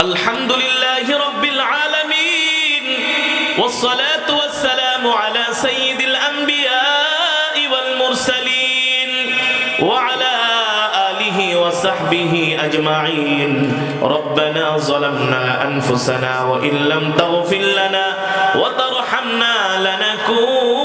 الحمد لله رب العالمين والصلاة والسلام على سيد الأنبياء والمرسلين وعلى آله وصحبه أجمعين. ربنا ظلمنا أنفسنا وإن لم تغفر لنا وترحمنا لنكونن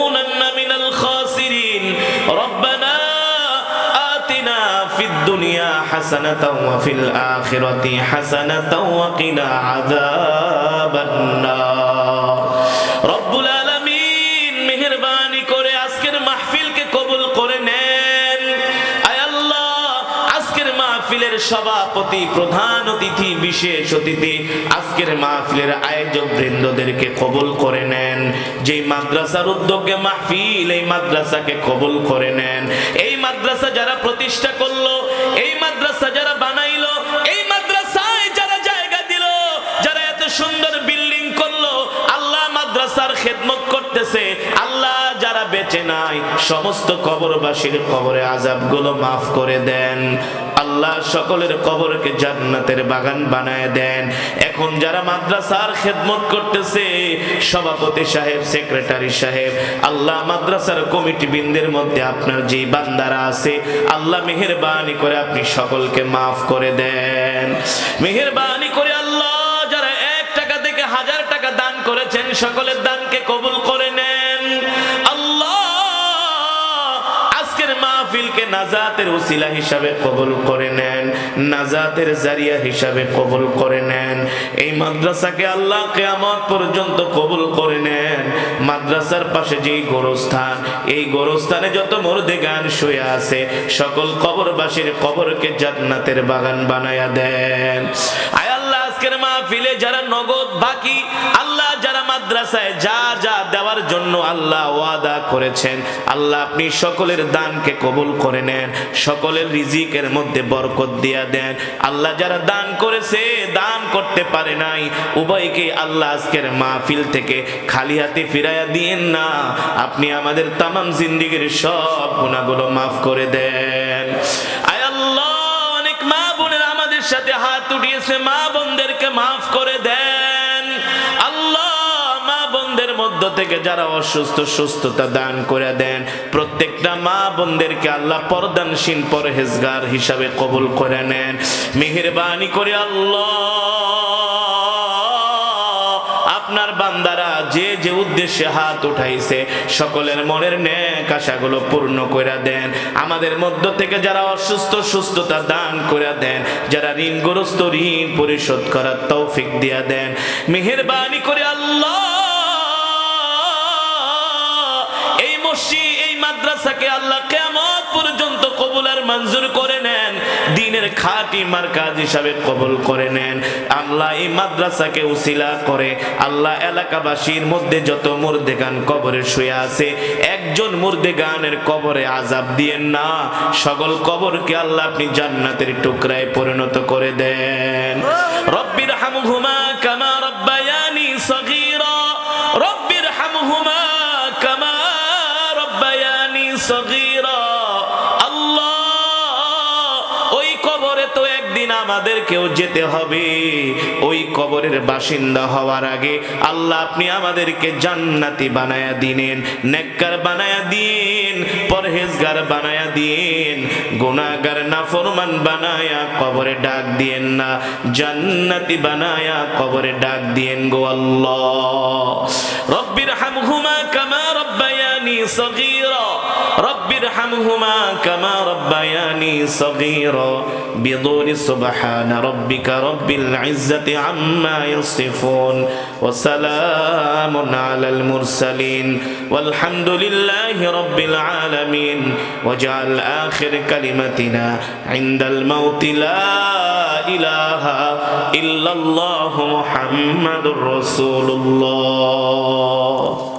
آتنا في الدنيا حسنة وفي الآخرة حسنة وقنا عذاب النار رب العالمين সভাপতি, প্রধান অতিথি, বিশেষ অতিথি, আজকের মাহফিলের আয়োজক বৃন্দদেরকে কবুল করে নেন। যেই মাদ্রাসার উদ্যোগে মাহফিল, এই মাদ্রাসাকে কবুল করে নেন। এই মাদ্রাসা যারা প্রতিষ্ঠা করল, এই মাদ্রাসা যারা বানাইলো, এই মাদ্রাসায় যারা জায়গা দিল, যারা এত সুন্দর বিল্ডিং করল, আল্লাহ মাদ্রাসার খেদমত করতেছে। আল্লাহ যারা বেঁচে নাই, সমস্ত কবরবাসীর কবরে আজাবগুলো মাফ করে দেন। আল্লাহ সকলের কবরকে জান্নাতের বাগান বানায় দেন। এখন যারা মাদ্রাসার খেদমত করতেছে, সভাপতি সাহেব, সেক্রেটারি সাহেব, আল্লাহ মাদ্রাসার কমিটি বৃন্দের মধ্যে আপনার যে বান্দারা আছে, আল্লাহ মেহেরবানি করে আপনি সকলকে মাফ করে দেন। মেহেরবানি করে আল্লাহ যারা এক টাকা থেকে হাজার টাকা দান করেছেন, সকলের দানকে কবুল নাজাতের উসিলা হিসাবে কবুল করে নেন, নাজাতের জারিয়া হিসাবে কবুল করে নেন। এই মাদ্রাসাকে আল্লাহ কেয়ামত পর্যন্ত কবুল করে নেন। মাদ্রাসার পাশে যেই গোরস্থান, এই গোরস্থানে যত মর্দে গান শুয়ে আছে, সকল কবরবাসীর কবরকে জান্নাতের বাগান বানায়া দেন। আয় আজকের মাহফিলে যারা নগদ বাকি, আল্লাহ যারা মাদ্রাসায় যা যা দেওয়ার জন্য আল্লাহ ওয়াদা করেছেন, আল্লাহ আপনি সকলের দানকে কবুল করে নেন, সকলের রিজিকের মধ্যে বরকত দিয়া দেন। আল্লাহ যারা দান করেছে, দান করতে পারে নাই, উভয়কে আল্লাহ আজকের মাহফিল থেকে খালি হাতে ফিরাইয়া দিয়েন না। আপনি আমাদের তামাম জিন্দিগির সব গুণাগুলো মাফ করে দেন। সাথে হাত উঠিয়েছে, মা বোনদেরকে মাফ করে দেন। আল্লাহ মা বোনদের মধ্য থেকে যারা অসুস্থ, সুস্থতা দান করে দেন। প্রত্যেকটা মা বোনদেরকে আল্লাহ পরদানসীন পরহেজগার হিসাবে কবুল করে নেন। মেহরবানি করে আল্লাহ। যে যে উদ্দেশ্যে হাত উঠাইছে, সকলের মনের ন্যাক আশাগুলো পূর্ণ করে দেন। আমাদের মধ্য থেকে যারা অসুস্থ, সুস্থতা দান করে দেন। যারা ঋণগ্রস্ত ঋণ পরিশোধ করার তৌফিক দিয়া দেন। মেহেরবানি করে আল্লাহ, এই মসজিদ, এই মাদ্রাসাকে আল্লাহ কেমন পর্যন্ত মঞ্জুর করে নেন, দিনের খাঁটি মার্কাজ হিসাবে কবুল করে নেন। আল্লাহ এই মাদ্রাসাকে উসিলা করে, আল্লাহ এলাকাবাসীর মধ্যে যত মুর্দে গান কবরে শুয়ে আছে, একজন মুর্দে গানের কবরে আজাব দিয়েন না। সকল কবরকে আল্লাহ আপনি জান্নাতের টুকরায় পরিণত করে দেন। রব্বির হামহুমা কামা রব্বায়ানি সগীরা রব্বির হামহুমা কামা রব্বায়ানি সগীরা। আমাদেরকেও যেতে হবে। ওই কবরের বাসিন্দা হওয়ার আগে আল্লাহ আপনি আমাদেরকে জান্নাতি বানায়া দিনেন, নেককার বানায়া দিন, পরহেজগার বানায়া দিন, গুনাহগার, নাফরমান বানায়া কবরে ডাক দিয়েন না। জান্নাতি বানায়া কবরে ডাক দিয়েন গো আল্লাহ। রব্বির صغيرا. رب ارحمهما كما ربياني صغيرا. بدون سبحان ربك رب العزة عما يصفون. وسلام على المرسلين. والحمد لله رب العالمين. واجعل آخر كلمتنا عند الموت. لا إله إلا الله محمد رسول الله.